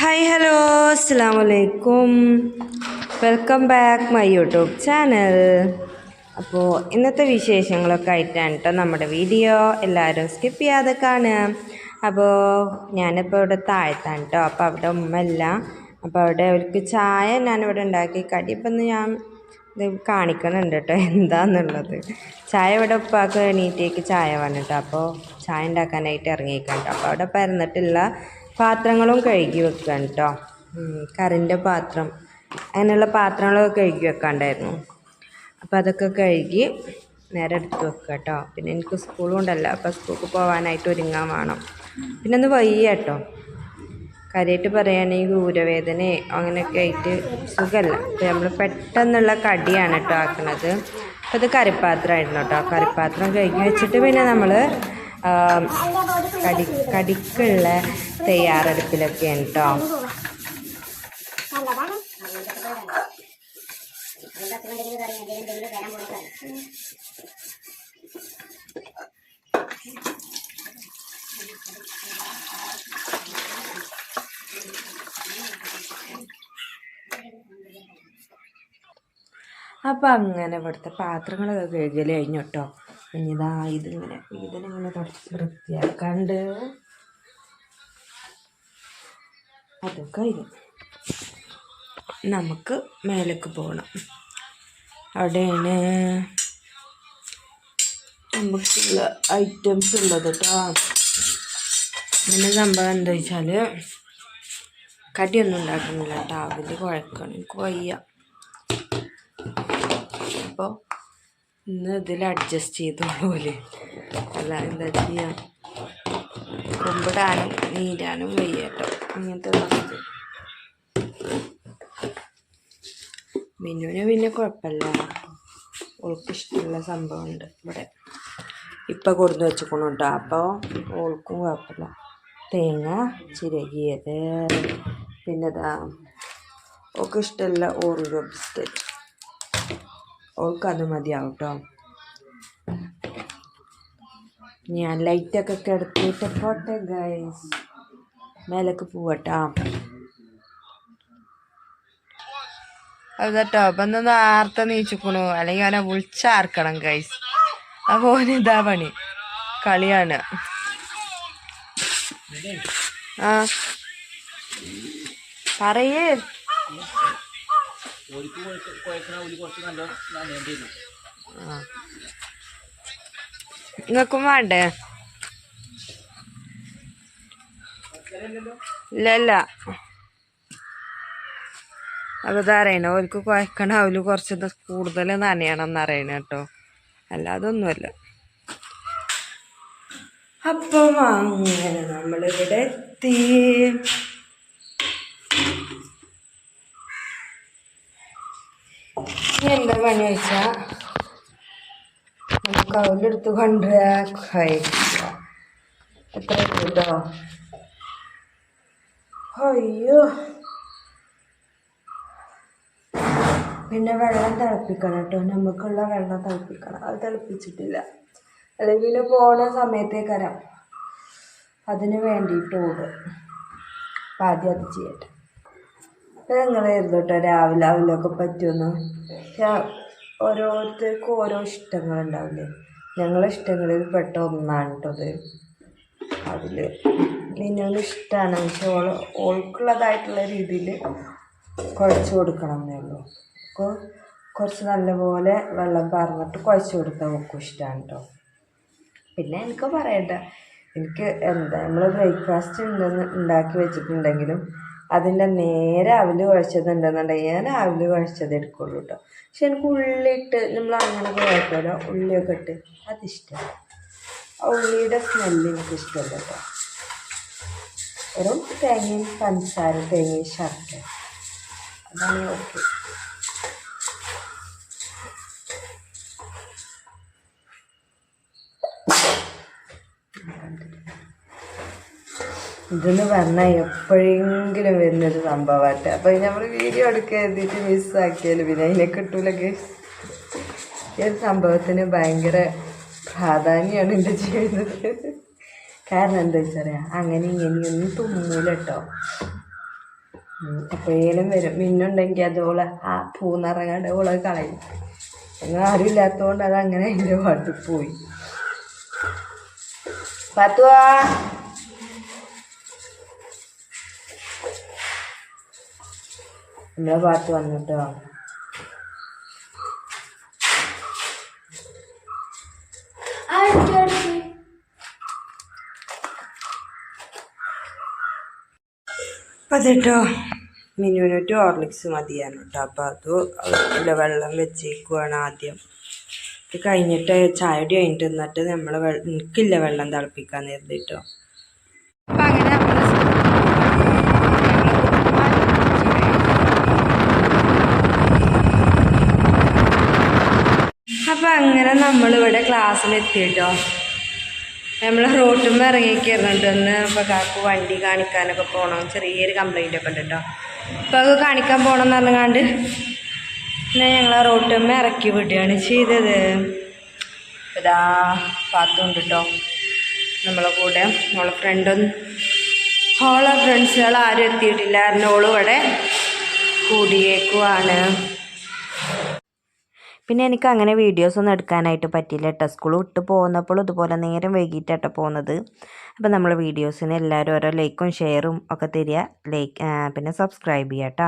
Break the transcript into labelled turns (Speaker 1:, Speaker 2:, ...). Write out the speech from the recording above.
Speaker 1: Hi hello Assam welcome back my YouTube channel അപ്പോൾ ഇന്നത്തെ വിശേഷങ്ങളൊക്കെ ആയിട്ടാണ് കേട്ടോ നമ്മുടെ വീഡിയോ. എല്ലാവരും സ്കിപ്പ് ചെയ്യാതെ കാണുക. അപ്പോൾ ഞാനിപ്പോൾ ഇവിടെ താഴ്ത്താണ് കേട്ടോ അപ്പോൾ അവിടെ ഉമ്മല്ല അപ്പോൾ അവിടെ അവർക്ക് ചായ ഞാനിവിടെ ഉണ്ടാക്കി. കടി ഇപ്പം ഞാൻ ഇത് കാണിക്കണുണ്ട് കേട്ടോ എന്താണെന്നുള്ളത് ചായ ഇവിടെ ഉപ്പാക്ക് എണീറ്റേക്ക് ചായ വേണം കേട്ടോ അപ്പോൾ ചായ ഉണ്ടാക്കാനായിട്ട് ഇറങ്ങിയിരിക്കാം കേട്ടോ അപ്പോൾ അവിടെ പരന്നിട്ടുള്ള പാത്രങ്ങളും കഴുകി വെക്കാൻ കേട്ടോ കറിന്റെ പാത്രം. അങ്ങനെയുള്ള പാത്രങ്ങളൊക്കെ കഴുകി വെക്കാണ്ടായിരുന്നു. അപ്പോൾ അതൊക്കെ കഴുകി നേരെ എടുത്ത് വെക്കുക കേട്ടോ പിന്നെ എനിക്ക് സ്കൂളും ഉണ്ടല്ലോ അപ്പോൾ സ്കൂൾക്ക് പോകാനായിട്ട് ഒരുങ്ങാൻ വേണം. പിന്നെ ഒന്ന് വയ്യ കേട്ടോ കാര്യമായിട്ട് പറയുകയാണെങ്കിൽ ഊരവേദനയോ അങ്ങനെയൊക്കെ ആയിട്ട് സുഖമല്ല അപ്പോൾ നമ്മൾ പെട്ടെന്നുള്ള കടിയാണ് കേട്ടോ ആക്കുന്നത് അപ്പോൾ ഇത് കറിപ്പാത്രമായിരുന്നു കേട്ടോ കറിപ്പാത്രം കഴുകി വെച്ചിട്ട് പിന്നെ നമ്മൾ കടി കടിക്കുള്ള തയ്യാറെടുപ്പിലൊക്കെയാണ് കേട്ടോ അപ്പം അങ്ങനെ ഇവിടുത്തെ പാത്രങ്ങളൊക്കെ കഴുകൽ കഴിഞ്ഞു കേട്ടോ ഇനിതാ ഇതിങ്ങനെ ഇതിനിങ്ങനെ തുടച്ച് വൃത്തിയാക്കാണ്ട് അതൊക്കെ കഴിഞ്ഞു നമുക്ക് മേലേക്ക് പോകണം അവിടെയാണ് നമുക്കുള്ള ഐറ്റംസ് ഉള്ളത് കേട്ടോ പിന്നെ സംഭവം എന്താ വെച്ചാൽ കടിയൊന്നും ഉണ്ടാക്കുന്നില്ല കേട്ടോ അതിൽ കുഴക്കണം. എനിക്ക് വയ്യ. അപ്പോൾ ഇന്ന് ഇതിൽ അഡ്ജസ്റ്റ് ചെയ്തോളൂല്ലേ അല്ല എന്താ ചെയ്യുക കുമ്പിടാനും നീരാനും വയ്യ കേട്ടോ അങ്ങനത്തെ മിന്നുവിന് പിന്നെ കുഴപ്പമില്ല. ഓൾക്ക് ഇഷ്ടമുള്ള സംഭവമുണ്ട് ഇവിടെ. ഇപ്പം കൊടുന്ന് വെച്ചിക്കണം കേട്ടോ. അപ്പോൾ ഓൾക്കും കുഴപ്പമില്ല. തേങ്ങ ചിരകിയത്. പിന്നെ ഇതാ ഓൾക്ക് ഇഷ്ടമുള്ള ഓറിയോ ബിസ്ക്കറ്റ് ഓൾക്ക് അത് മതിയാവും കേട്ടോ ഞാൻ ലൈറ്റൊക്കെ കിടത്തിയിട്ട് പോട്ടെ ഗൈസ് മേലേക്ക് പോവട്ടാ. അത് കേട്ടോ അപ്പം ഒന്ന് ആർത്ത നീച്ചിക്കണു. അല്ലെങ്കിൽ അവനെ വിളിച്ചാർക്കണം ഗൈസ് അപ്പോൾ ഇതാ പണി. കളിയാണ്. ആ. പറയേ. ആ. നിങ്ങൾക്കും വേണ്ടേ? ഇല്ല ഇല്ല. അപ്പോൾ അറിയണ ഓർക്ക് കുഴക്കണ അവൽ കുറച്ച് കൂടുതൽ നനയണം എന്നറിയണ കേട്ടോ. അല്ലാതൊന്നുമല്ല അപ്പം അങ്ങനെ നമ്മളിവിടെ എത്തി. ഇനി എന്താ പണി വെച്ചാൽ നമുക്ക് അവലെടുത്ത് അടുത്ത് കഴിക്കുക എത്ര അയ്യോ. പിന്നെ വെള്ളം തിളപ്പിക്കണം കേട്ടോ. നമുക്കുള്ള വെള്ളം തിളപ്പിക്കണം. അത് തിളപ്പിച്ചിട്ടില്ല. അല്ലെങ്കിൽ പോണ സമയത്തേക്കരാം അതിന് വേണ്ടിയിട്ട് ഓടും. അപ്പം ആദ്യം അത് ചെയ്യട്ടെ. നിങ്ങൾ കേട്ടോ രാവിലെ അവലൊക്കെ പറ്റുമെന്ന്? ഓരോരുത്തർക്കും ഓരോ ഇഷ്ടങ്ങളുണ്ടാവില്ലേ? ഞങ്ങളെ ഇഷ്ടങ്ങളിൽ പെട്ട ഒന്നാണ് കേട്ടത് അത് അതിൽ മിന്നുവിന് ഇഷ്ടമാണ് പക്ഷെ ഓൾ ഓൾക്കുള്ളതായിട്ടുള്ള രീതിയിൽ കുഴച്ച് കൊടുക്കണം എന്നേ ഉള്ളൂ. അപ്പോൾ കുറച്ച് നല്ലപോലെ വെള്ളം പറഞ്ഞിട്ട് കുഴച്ച് കൊടുത്താൽ ഒക്കെ ഇഷ്ടമാണ് കേട്ടോ പിന്നെ എനിക്ക് പറയണ്ട. എനിക്ക് എന്താ നമ്മൾ ബ്രേക്ക്ഫാസ്റ്റ് ഉണ്ടെന്ന് ഉണ്ടാക്കി വെച്ചിട്ടുണ്ടെങ്കിലും അതിന്റെ നേരെ അവൽ കുഴച്ചതുണ്ടെന്നുണ്ടെങ്കിൽ ഞാൻ അവൽ കുഴച്ചത് എടുക്കുള്ളൂ കേട്ടോ പക്ഷെ എനിക്ക് ഉള്ളിയിട്ട് നമ്മൾ അങ്ങനെ കുഴപ്പമില്ല ഉള്ളിയൊക്കെ ഇട്ട്. അതിഷ്ടമല്ല ആ ഉള്ളിയുടെ സ്മെല്ല് എനിക്ക് ഇഷ്ടമല്ല കേട്ടോ വെറും തേങ്ങയും പഞ്ചസാര തേങ്ങയും ശർക്കര. അതാണ് ഓക്കെ ഇതെന്ന് പറഞ്ഞാൽ എപ്പോഴെങ്കിലും വരുന്നൊരു സംഭവമായിട്ട് അപ്പോൾ നമ്മൾ വീഡിയോ എടുക്കുക എഴുതിയിട്ട് മിസ്സാക്കിയാലും പിന്നെ അതിനെ കിട്ടൂല കേസ് ഈ ഒരു സംഭവത്തിന് ഭയങ്കര പ്രാധാന്യമാണ് എന്റെ ജീവിതത്തിൽ കാരണം എന്താ വെച്ചറിയാം അങ്ങനെ ഇങ്ങനെയൊന്നും തുമ്മൂല കേട്ടോ എപ്പോഴേലും വരും. മിന്നുണ്ടെങ്കിൽ അതുപോലെ ആ പൂന്നിറങ്ങാണ്ട് ഓളെ കളയും. അങ്ങനെ ആരും ഇല്ലാത്തതുകൊണ്ട് അത് അങ്ങനെ അതിന്റെ പാട്ട് പോയി. പത്തുവാ. നമ്മളെ പാട്ട് വന്നിട്ടോ? അപ്പം അതിട്ടോ മിനുവിനൊട്ട് ഹോർലിക്സ് മതിയാണ് കേട്ടോ അപ്പോൾ അത് അതിന്റെ വെള്ളം വെച്ചേക്കുവാണ് ആദ്യം. ഇത് കഴിഞ്ഞിട്ട് ചായടി കഴിഞ്ഞിട്ട് നിന്നിട്ട് നമ്മൾ എനിക്കില്ല വെള്ളം തിളപ്പിക്കാൻ നേരത്തെ കേട്ടോ അപ്പം അങ്ങനെ നമ്മൾ അപ്പം അങ്ങനെ നമ്മളിവിടെ ക്ലാസ്സിലെത്തി കേട്ടോ. നമ്മൾ റോട്ടുമ്പോൾ ഇറങ്ങിക്കറിഞ്ഞിട്ട് ഒന്ന് ഇപ്പോൾ കാക്കു വണ്ടി കാണിക്കാനൊക്കെ പോകണം ചെറിയൊരു കംപ്ലൈന്റ് ഒക്കെ ഉണ്ട് കേട്ടോ. അപ്പോൾ അത് കാണിക്കാൻ പോകണം എന്ന് പറഞ്ഞാണ്ട് എന്നാൽ ഞങ്ങൾ ആ റോട്ടുമ്പോൾ ഇറക്കി വിടുകയാണ് ചെയ്തത്. ഇതാ പാത്തുണ്ട് കേട്ടോ. നമ്മളെ കൂടെ നമ്മളെ ഫ്രണ്ടൊന്നും ഓളെ ഫ്രണ്ട്സുകൾ ആരും എത്തിയിട്ടില്ല കാരണം ഓൾ ഇവിടെ കൂടിയേക്കുവാണ്. പിന്നെ എനിക്ക് അങ്ങനെ വീഡിയോസ് ഒന്നും എടുക്കാനായിട്ട് പറ്റില്ല കേട്ടോ സ്കൂൾ വിട്ട് പോകുന്നപ്പോൾ ഇതുപോലെ നേരം വൈകിട്ടാട്ടോ പോകുന്നത്. അപ്പോൾ നമ്മൾ വീഡിയോസിന് എല്ലാവരും ഓരോ ലൈക്കും ഷെയറും ഒക്കെ തരിക. ലൈക്ക് പിന്നെ സബ്സ്ക്രൈബ് ചെയ്യാം കേട്ടോ